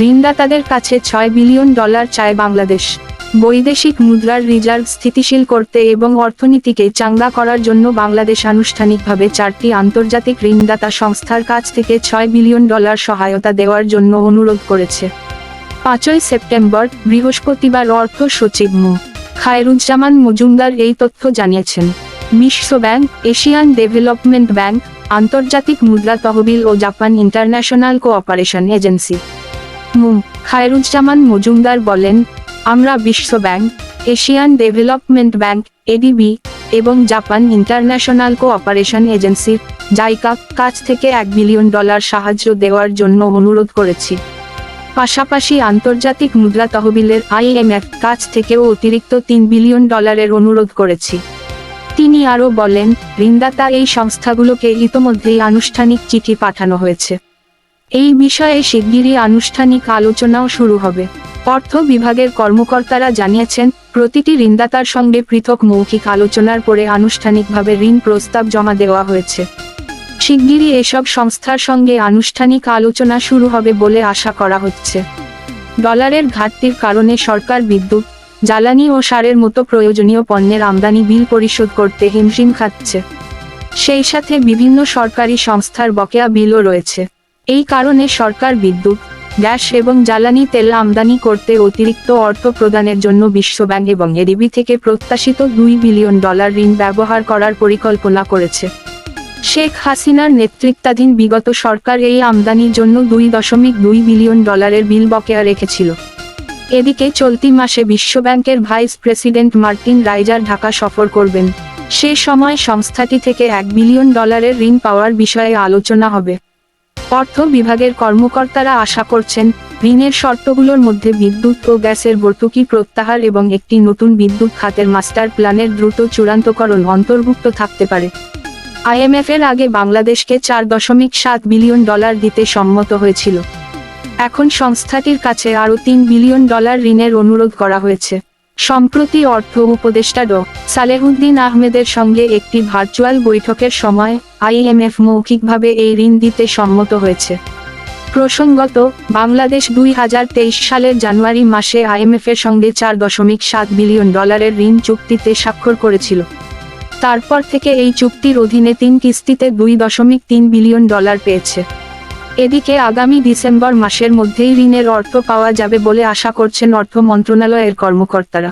ঋণদাতাদের কাছে ছয় billion dollar চায় বাংলাদেশ। বৈদেশিক মুদ্রার রিজার্ভ স্থিতিশীল করতে এবং অর্থনীতিকে চাঙ্গা করার জন্য বাংলাদেশ আনুষ্ঠানিকভাবে চারটি আন্তর্জাতিক ঋণদাতা সংস্থার কাছ থেকে ছয় বিলিয়ন ডলার সহায়তা দেওয়ার জন্য অনুরোধ করেছে। পাঁচই সেপ্টেম্বর, বৃহস্পতিবার অর্থ সচিব মো. খায়রুজ্জামান মজুমদার এই তথ্য জানিয়েছেন। বিশ্ব ব্যাংক, এশিয়ান ডেভেলপমেন্ট ব্যাংক, আন্তর্জাতিক মুদ্রা তহবিল ও জাপান ইন্টারন্যাশনাল কোঅপারেশন এজেন্সি। মু খায়রুজ্জামান মজুমদার বলেন, আমরা বিশ্ব bank, Asian development bank ADB এবং জাপান ইন্টারন্যাশনাল কোঅপারেশন এজেন্সির জাইকা, কাছ থেকে এক বিলিয়ন ডলার সাহায্য দেওয়ার জন্য অনুরোধ করেছি। পাশাপাশি আন্তর্জাতিক মুদ্রা তহবিলের আইএমএফ কাছ থেকেও অতিরিক্ত তিন বিলিয়ন ডলারের অনুরোধ করেছি। তিনি আরও বলেন, ঋণদাতা এই সংস্থাগুলোকে ইতোমধ্যেই আনুষ্ঠানিক চিঠি পাঠানো হয়েছে। এই বিষয়ে শিগগিরই আনুষ্ঠানিক আলোচনাও শুরু হবে। অর্থ বিভাগের কর্মকর্তারা জানিয়েছেন, প্রতিটি ঋণদাতার সঙ্গে পৃথক মৌখিক আলোচনার পরে আনুষ্ঠানিকভাবে ঋণ প্রস্তাব জমা দেওয়া হয়েছে। শিগগিরই এসব সংস্থার সঙ্গে আনুষ্ঠানিক আলোচনা শুরু হবে বলে আশা করা হচ্ছে। ডলারের ঘাটতির কারণে সরকার বিদ্যুৎ, জ্বালানি ও সারের মতো প্রয়োজনীয় পণ্যের আমদানি বিল পরিশোধ করতে হিমশিম খাচ্ছে। সেই সাথে বিভিন্ন সরকারি সংস্থার বকেয়া বিলও রয়েছে। এই কারণে সরকার বিদ্যুৎ, গ্যাস এবং জ্বালানি তেল আমদানি করতে অতিরিক্ত অর্থ প্রদানের জন্য বিশ্বব্যাংক এবং এডিবি থেকে প্রত্যাশিত দুই বিলিয়ন ডলার ঋণ ব্যবহার করার পরিকল্পনা করেছে। শেখ হাসিনার নেতৃত্বাধীন বিগত সরকার এই আমদানির জন্য দুই দশমিক দুই বিলিয়ন ডলারের বিল বকেয়া রেখেছিল। এদিকে চলতি মাসে বিশ্বব্যাংকের vice president Martin Raiser Dhaka সফর করবেন। সে সময় সংস্থাটি থেকে এক বিলিয়ন ডলারের ঋণ পাওয়ার বিষয়ে আলোচনা হবে। অর্থ বিভাগের কর্মকর্তারা আশা করছেন, ঋণের শর্তগুলোর মধ্যে বিদ্যুৎ ও গ্যাসের ভর্তুকি প্রত্যাহার এবং একটি নতুন বিদ্যুৎ খাতের মাস্টার প্ল্যানের দ্রুত চূড়ান্তকরণ অন্তর্ভুক্ত থাকতে পারে। আইএমএফ এর আগে বাংলাদেশকে চার দশমিক সাত বিলিয়ন ডলার দিতে সম্মত হয়েছিল। এখন সংস্থাটির কাছে আরও তিন বিলিয়ন ডলার ঋণের অনুরোধ করা হয়েছে। সম্প্রতি অর্থ উপদেষ্টা ড. সালেহুদ্দিন আহমেদের সঙ্গে একটি ভার্চুয়াল বৈঠকের সময় আইএমএফ মৌখিকভাবে এই ঋণ দিতে সম্মত হয়েছে। প্রসঙ্গত, বাংলাদেশ দুই হাজার তেইশ সালের জানুয়ারি মাসে আইএমএফ এর সঙ্গে চার দশমিক সাত বিলিয়ন ডলারের ঋণ চুক্তিতে স্বাক্ষর করেছিল। তারপর থেকে এই চুক্তির অধীনে তিন কিস্তিতে দুই দশমিক তিন বিলিয়ন ডলার পেয়েছে। এদিকে আগামী ডিসেম্বর মাসের মধ্যেই ঋণের অর্থ পাওয়া যাবে বলে আশা করছেন অর্থ মন্ত্রণালয়ের কর্মকর্তারা।